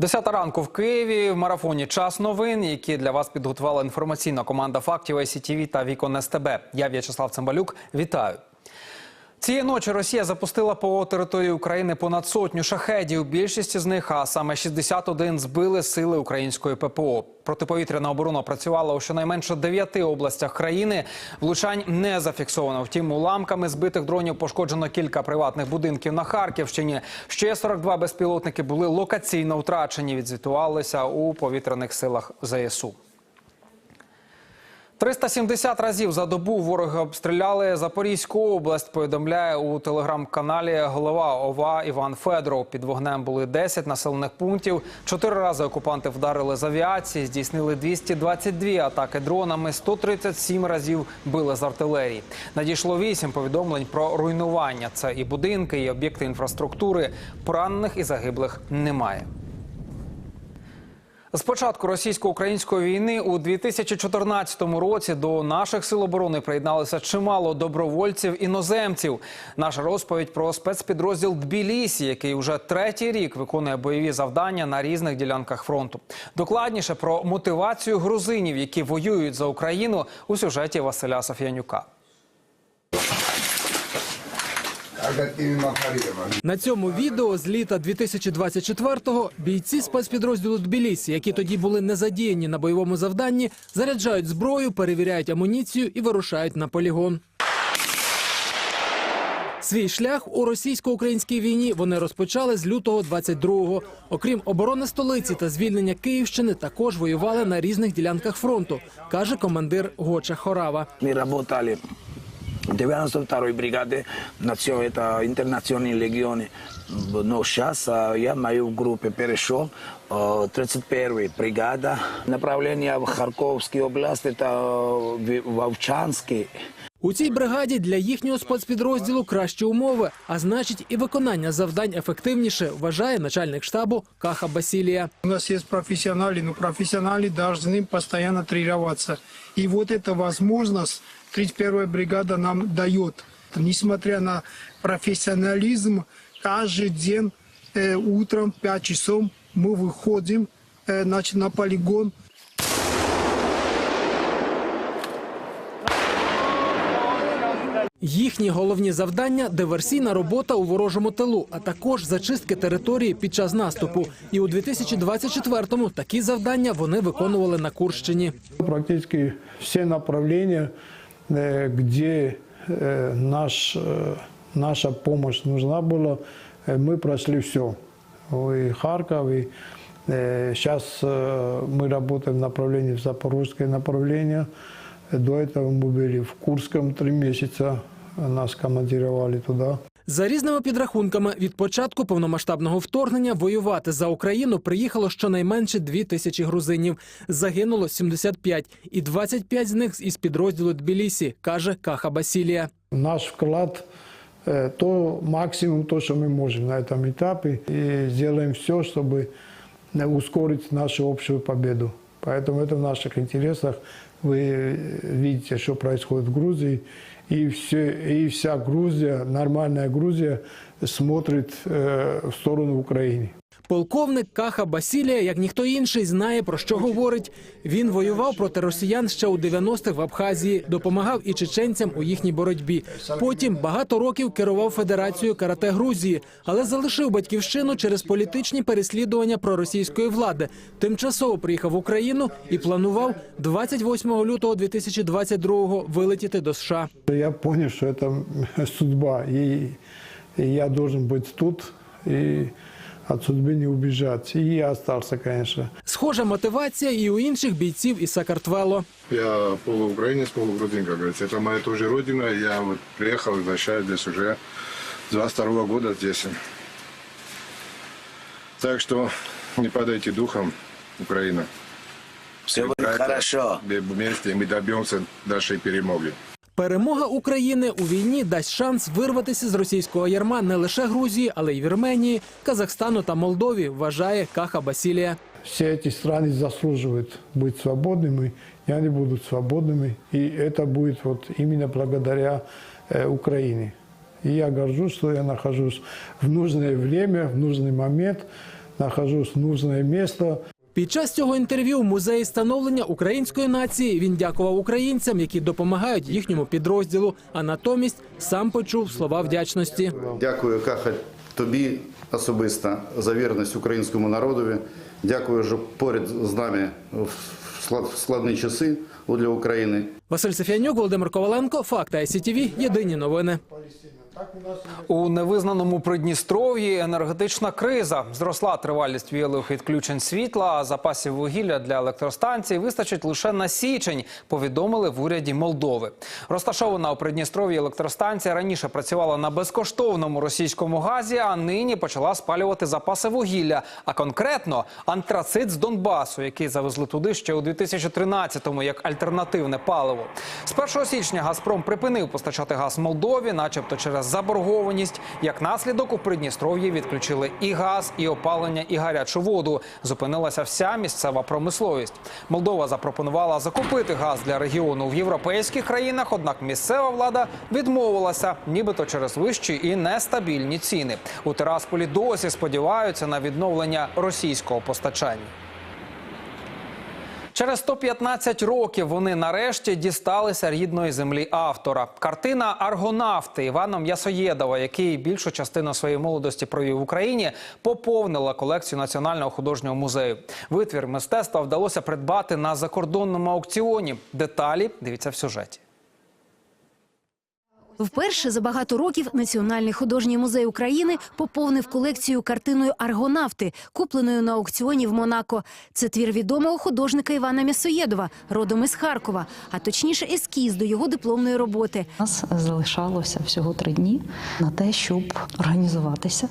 Десята ранку в Києві в марафоні час новин, які для вас підготувала інформаційна команда фактів ICTV та Вікон СТБ. Я В'ячеслав Цимбалюк. Вітаю. Цієї ночі Росія запустила по території України понад сотню шахедів. Більшість з них, а саме 61, збили сили української ППО. Протиповітряна оборона працювала у щонайменше дев'яти областях країни. Влучань не зафіксовано. Втім, уламками збитих дронів пошкоджено кілька приватних будинків на Харківщині. Ще 42 безпілотники були локаційно втрачені. Відзвітувалися у повітряних силах ЗСУ. 370 разів за добу вороги обстріляли Запорізьку область. Повідомляє у телеграм-каналі голова ОВА Іван Федоров. Під вогнем були 10 населених пунктів. Чотири рази окупанти вдарили з авіації, здійснили 222 атаки дронами. 137 разів били з артилерії. Надійшло 8 повідомлень про руйнування. Це і будинки, і об'єкти інфраструктури. Поранених і загиблих немає. З початку російсько-української війни у 2014 році до наших сил оборони приєдналося чимало добровольців іноземців. Наша розповідь про спецпідрозділ Тбілісі, який уже третій рік виконує бойові завдання на різних ділянках фронту. Докладніше про мотивацію грузинів, які воюють за Україну, у сюжеті Василя Софіянюка. На цьому відео з літа 2024-го бійці спецпідрозділу Тбілісі, які тоді були не задіяні на бойовому завданні, заряджають зброю, перевіряють амуніцію і вирушають на полігон. Свій шлях у російсько-українській війні вони розпочали з лютого 22-го. Окрім оборони столиці та звільнення Київщини, також воювали на різних ділянках фронту, каже командир Гоча Хорава. Ми працювали 92-й бригады на все это интернационные легионы. Но сейчас я мою группу перешел, 31-я бригада, направление в Харьковский область, это Вовчанский. У цій бригаді для їхнього спецпідрозділу кращі умови, а значить, і виконання завдань ефективніше, вважає начальник штабу Каха Басілія. У нас є професіонали, але професіонали повинні постійно тренуватися. І от ця можливість 31-я бригада нам дает. Несмотря на профессионализм, каждый день э, утром в 5 часов мы выходим э, значит, на полигон, Їхні головні завдання диверсійна робота у ворожому тилу, а також зачистки території під час наступу. І у 2024-му такі завдання вони виконували на Курщині. Практически все направления, э, где э, наш, э, наша помощь нужна была, э, мы прошли все. И Харьков, и сейчас мы работаем в направлении в запорожское направление. До этого мы были в Курском три месяца, нас командировали туда. За різними підрахунками, від початку повномасштабного вторгнення воювати за Україну приїхало щонайменше дві тисячі грузинів. Загинуло 75, і 25 з них із підрозділу Тбілісі, каже Каха Басілія. Наш вклад э, то максимум, то, что мы можем на этом этапе, и сделаем все, чтобы э, ускорить нашу общую победу. Поэтому это в наших интересах. Вы видите, что происходит в Грузии, и, все, и вся Грузия, нормальная Грузия, смотрит э, в сторону Украины. Полковник Каха Басілія, як ніхто інший, знає про що говорить. Він воював проти росіян ще у 90-х в Абхазії, допомагав і чеченцям у їхній боротьбі. Потім багато років керував Федерацією карате Грузії, але залишив батьківщину через політичні переслідування проросійської влади. Тимчасово приїхав в Україну і планував 28 лютого 2022-го вилетіти до США. Я понял, что это судьба, и я должен быть тут, и от судьбы не убежать. И я остался, конечно. Схожа мотивація і у інших бійців із Сакартвело. Я полуукраинец, полугрузин, как говорится. Это моя тоже родина. Я вот приехал, возвращаюсь здесь уже с 22 года здесь. Так что не падайте духом, Украина. Все будет Это хорошо. Вместе мы добьемся нашей перемоги. Перемога України у війні дасть шанс вирватися з російського ярма не лише Грузії, але й Вірменії, Казахстану та Молдові, вважає Каха Басілія. Все эти страны заслуживают быть свободными, и они будут свободными. И это будет вот именно благодаря э, Украине. И я горжусь, что я нахожусь в нужное время, в нужный момент нахожусь в нужное место. Під час цього інтерв'ю в музеї становлення української нації він дякував українцям, які допомагають їхньому підрозділу. А натомість сам почув слова вдячності. Дякую, Каха, тобі особисто за вірність українському народові. Дякую, що поряд з нами в склад- складні часи для України. Василь Сефіанюк, Володимир Коваленко, Факти ICTV, Єдині новини. У невизнаному Придністров'ї енергетична криза. Зросла тривалість віялових відключень світла, а запасів вугілля для електростанцій вистачить лише на січень, повідомили в уряді Молдови. Розташована у Придністров'ї електростанція раніше працювала на безкоштовному російському газі, а нині почала спалювати запаси вугілля, а конкретно антрацит з Донбасу, який завезли туди ще у 2013-му як альтернативне паливо. З 1 січня Газпром припинив постачати газ Молдові, начебто через заборгованість. Як наслідок у Придністров'ї відключили і газ, і опалення, і гарячу воду. Зупинилася вся місцева промисловість. Молдова запропонувала закупити газ для регіону в європейських країнах, однак місцева влада відмовилася, нібито через вищі і нестабільні ціни. У Тирасполі досі сподіваються на відновлення російського постачання. Через 115 років вони нарешті дісталися рідної землі автора. Картина Аргонавти Івана М'ясоєдова, який більшу частину своєї молодості провів в Україні, поповнила колекцію Національного художнього музею. Витвір мистецтва вдалося придбати на закордонному аукціоні. Деталі дивіться в сюжеті. Вперше за багато років Національний художній музей України поповнив колекцію картиною Аргонавти, купленою на аукціоні в Монако. Це твір відомого художника Івана М'ясоєдова, родом із Харкова, а точніше ескіз до його дипломної роботи. У нас залишалося всього три дні на те, щоб організуватися,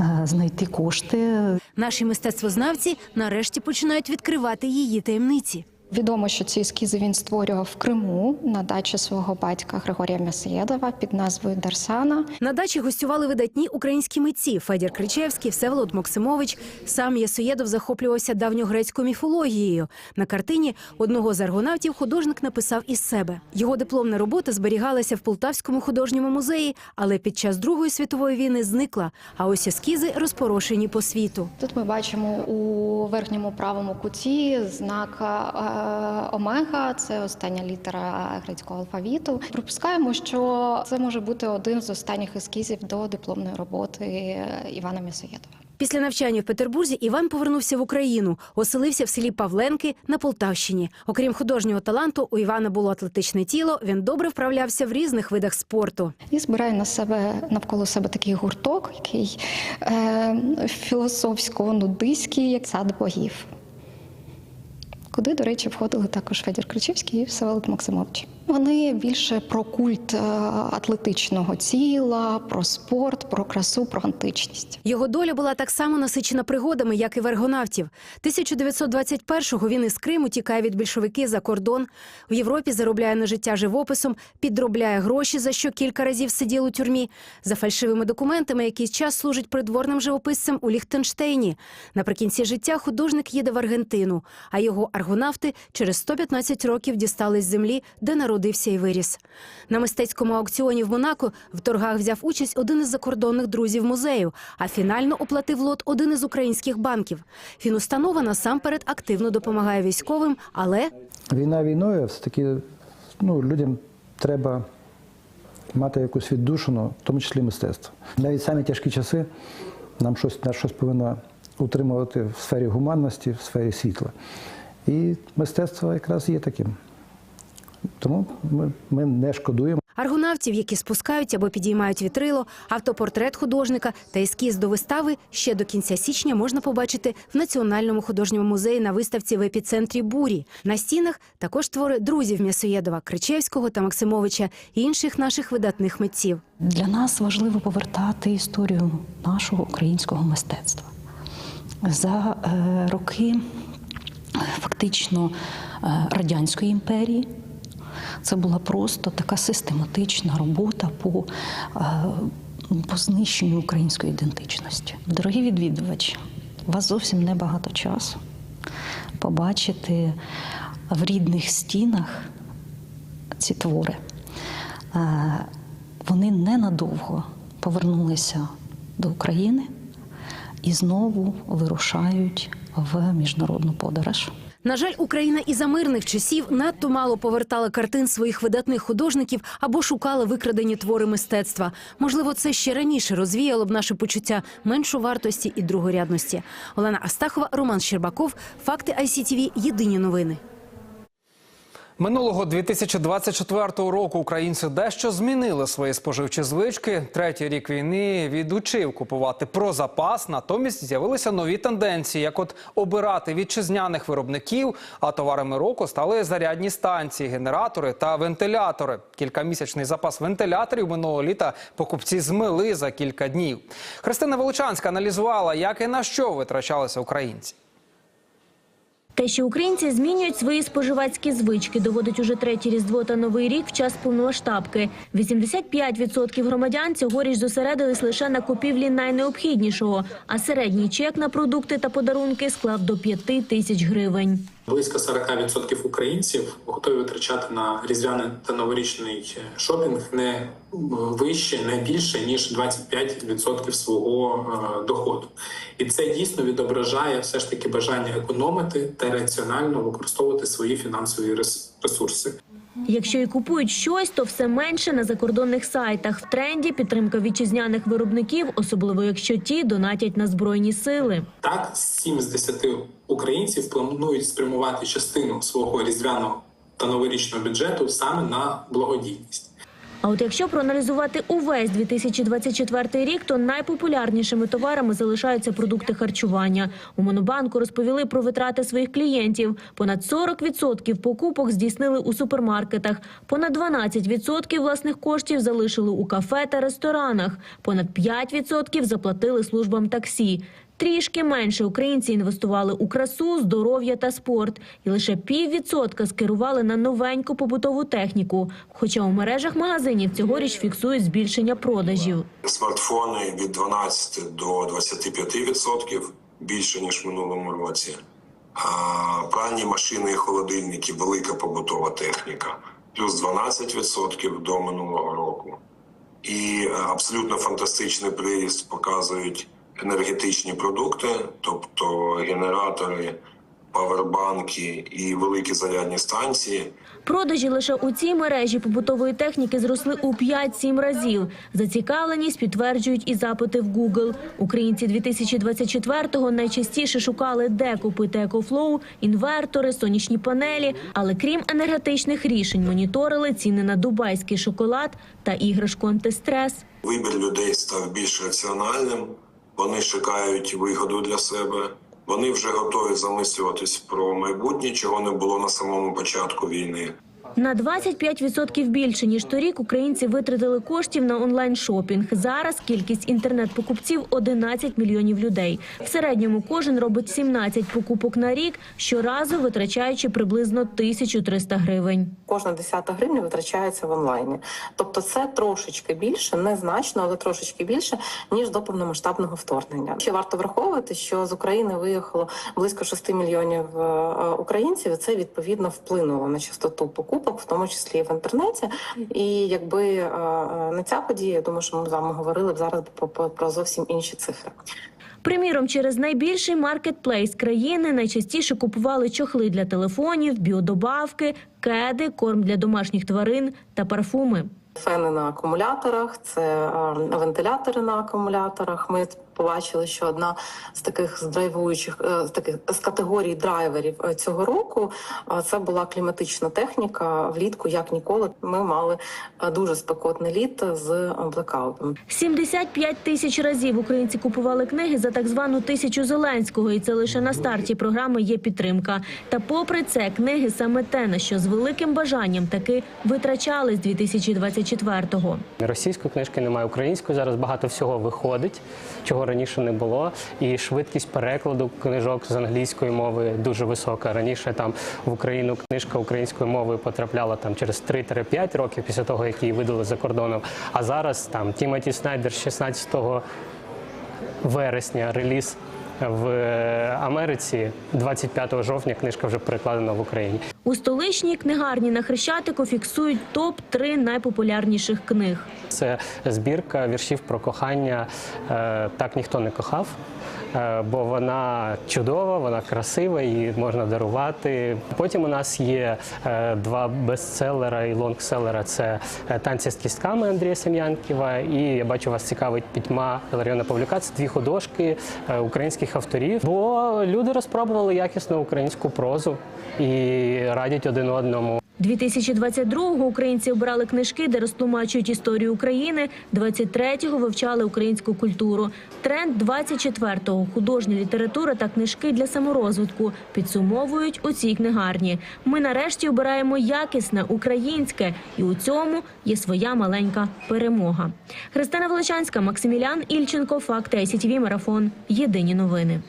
е, знайти кошти. Наші мистецтвознавці нарешті починають відкривати її таємниці. Відомо, що ці ескізи він створював в Криму на дачі свого батька Григорія М'ясоєдова під назвою Дарсана. На дачі гостювали видатні українські митці Федір Кричевський, Всеволод Максимович. Сам Єсоєдов захоплювався давньогрецькою міфологією. На картині одного з аргонавтів художник написав із себе. Його дипломна робота зберігалася в Полтавському художньому музеї, але під час Другої світової війни зникла. А ось ескізи розпорошені по світу. Тут ми бачимо у верхньому правому куті знак омега, це остання літера грецького алфавіту. Припускаємо, що це може бути один з останніх ескізів до дипломної роботи Івана М'ясоєдова. Після навчання в Петербурзі Іван повернувся в Україну, оселився в селі Павленки на Полтавщині. Окрім художнього таланту, у Івана було атлетичне тіло. Він добре вправлявся в різних видах спорту. І збирає на себе навколо себе такий гурток, який е, філософсько-нудиський, як сад богів. Куди, до речі, входили також Федір Кричевський і Всеволод Максимович. Вони більше про культ е, атлетичного тіла, про спорт, про красу, про античність. Його доля була так само насичена пригодами, як і в аргонавтів. 1921-го він із Криму тікає від більшовиків за кордон. В Європі заробляє на життя живописом, підробляє гроші, за що кілька разів сидів у тюрмі. За фальшивими документами якийсь час служить придворним живописцем у Ліхтенштейні. Наприкінці життя художник їде в Аргентину, а його аргонавти через 115 років дістались з землі, де народився і виріс. На мистецькому аукціоні в Монако в торгах взяв участь один із закордонних друзів музею, а фінально оплатив лот один із українських банків. Фінустанова насамперед активно допомагає військовим, але Війна війною, все-таки ну, людям треба мати якусь віддушину, в тому числі мистецтво. Навіть самі тяжкі часи нам щось, нас щось повинно утримувати в сфері гуманності, в сфері світла. І мистецтво якраз є таким. Тому ми, ми не шкодуємо. аргонавтів, які спускають або підіймають вітрило, автопортрет художника та ескіз до вистави ще до кінця січня можна побачити в Національному художньому музеї на виставці в епіцентрі бурі. На стінах також твори друзів М'ясоєдова, Кричевського та Максимовича і інших наших видатних митців. Для нас важливо повертати історію нашого українського мистецтва. За е, роки фактично е, радянської імперії це була просто така систематична робота по, е, по знищенню української ідентичності. Дорогі відвідувачі, у вас зовсім небагато часу побачити в рідних стінах ці твори. Е, Вони ненадовго повернулися до України і знову вирушають в міжнародну подорож. На жаль, Україна і за мирних часів надто мало повертала картин своїх видатних художників або шукала викрадені твори мистецтва. Можливо, це ще раніше розвіяло б наше почуття меншовартості і другорядності. Олена Астахова, Роман Щербаков. Факти ICTV. Єдині новини. Минулого 2024 року українці дещо змінили свої споживчі звички. Третій рік війни відучив купувати про запас. Натомість з'явилися нові тенденції, як от обирати вітчизняних виробників. А товарами року стали зарядні станції, генератори та вентилятори. Кількамісячний запас вентиляторів минулого літа покупці змили за кілька днів. Христина Величанська аналізувала, як і на що витрачалися українці. Те, що українці змінюють свої споживацькі звички, доводить уже третє різдво та новий рік в час повномасштабки. 85% громадян цьогоріч зосередились лише на купівлі найнеобхіднішого, а середній чек на продукти та подарунки склав до 5 тисяч гривень. Близько 40% українців готові витрачати на різдвяний та новорічний шопінг не вище, не більше ніж 25% свого е, доходу, і це дійсно відображає все ж таки бажання економити та раціонально використовувати свої фінансові рес- ресурси. Якщо і купують щось, то все менше на закордонних сайтах. В тренді підтримка вітчизняних виробників, особливо якщо ті донатять на збройні сили. Так, 7 з 10 українців планують спрямувати частину свого різдвяного та новорічного бюджету саме на благодійність. А от якщо проаналізувати увесь 2024 рік, то найпопулярнішими товарами залишаються продукти харчування. У Монобанку розповіли про витрати своїх клієнтів. Понад 40% покупок здійснили у супермаркетах, понад 12% власних коштів залишили у кафе та ресторанах, понад 5% заплатили службам таксі. Трішки менше українці інвестували у красу, здоров'я та спорт, і лише піввідсотка скерували на новеньку побутову техніку. Хоча у мережах магазинів цьогоріч фіксують збільшення продажів. Смартфони від 12 до 25% більше ніж в минулому році. А пральні машини і холодильники, велика побутова техніка, плюс 12% до минулого року. І е, абсолютно фантастичний приріст показують енергетичні продукти, тобто генератори, павербанки і великі зарядні станції. Продажі лише у цій мережі побутової техніки зросли у 5-7 разів. Зацікавленість підтверджують і запити в Google. Українці 2024-го найчастіше шукали, де купити екофлоу, інвертори, сонячні панелі. Але крім енергетичних рішень, моніторили ціни на дубайський шоколад та іграшку антистрес. Вибір людей став більш раціональним. Вони шукають вигоду для себе. Вони вже готові замислюватись про майбутнє, чого не було на самому початку війни. На 25% більше ніж торік українці витратили коштів на онлайн-шопінг. Зараз кількість інтернет-покупців 11 мільйонів людей. В середньому кожен робить 17 покупок на рік, щоразу витрачаючи приблизно 1300 гривень. Кожна десята гривня витрачається в онлайні. Тобто це трошечки більше, незначно, але трошечки більше, ніж до повномасштабного вторгнення. Ще варто враховувати, що з України виїхало близько 6 мільйонів е, українців. і Це відповідно вплинуло на частоту покупок, в тому числі і в інтернеті. І якби е, е, не ця подія, я думаю, що ми з вами говорили б зараз про зовсім інші цифри. Приміром, через найбільший маркетплейс країни найчастіше купували чохли для телефонів, біодобавки, кеди, корм для домашніх тварин та парфуми. Фени на акумуляторах, це е, вентилятори на акумуляторах. Ми побачили, що одна з таких з драйвуючих е, з таких з категорій драйверів е, цього року е, це була кліматична техніка. Влітку як ніколи ми мали дуже спекотне літо з блекаутом. 75 тисяч разів українці купували книги за так звану тисячу Зеленського, і це лише на старті програми є підтримка. Та попри це, книги саме те, на що з великим бажанням таки витрачали з 2024-го. Російської книжки немає, української зараз багато всього виходить, чого раніше не було. І швидкість перекладу книжок з англійської мови дуже висока. Раніше там в Україну книжка українською мовою потрапляла там через 3-5 років після того, як її видали за кордоном. А зараз там Тімоті Снайдер 16 вересня реліз. В Америці 25 жовтня книжка вже перекладена в Україні. У столичній книгарні на Хрещатику фіксують топ-3 найпопулярніших книг. Це збірка віршів про кохання. е, Так ніхто не кохав. Е, бо вона чудова, вона красива, її можна дарувати. Потім у нас є е, два бестселера і лонгселера. Це е, танці з кістками Андрія Сем'янківа. І я бачу, вас цікавить пітьма Іларіона Павлюка. Це дві художки українських авторів. Бо люди розпробували якісну українську прозу і радять один одному. 2022-го українці обрали книжки, де розтлумачують історію України. 23-го вивчали українську культуру. Тренд 24-го – художня література та книжки для саморозвитку. Підсумовують у цій книгарні. Ми нарешті обираємо якісне, українське. І у цьому є своя маленька перемога. Христина Величанська, Максимілян Ільченко, Факти ICTV, Марафон. Єдині новини.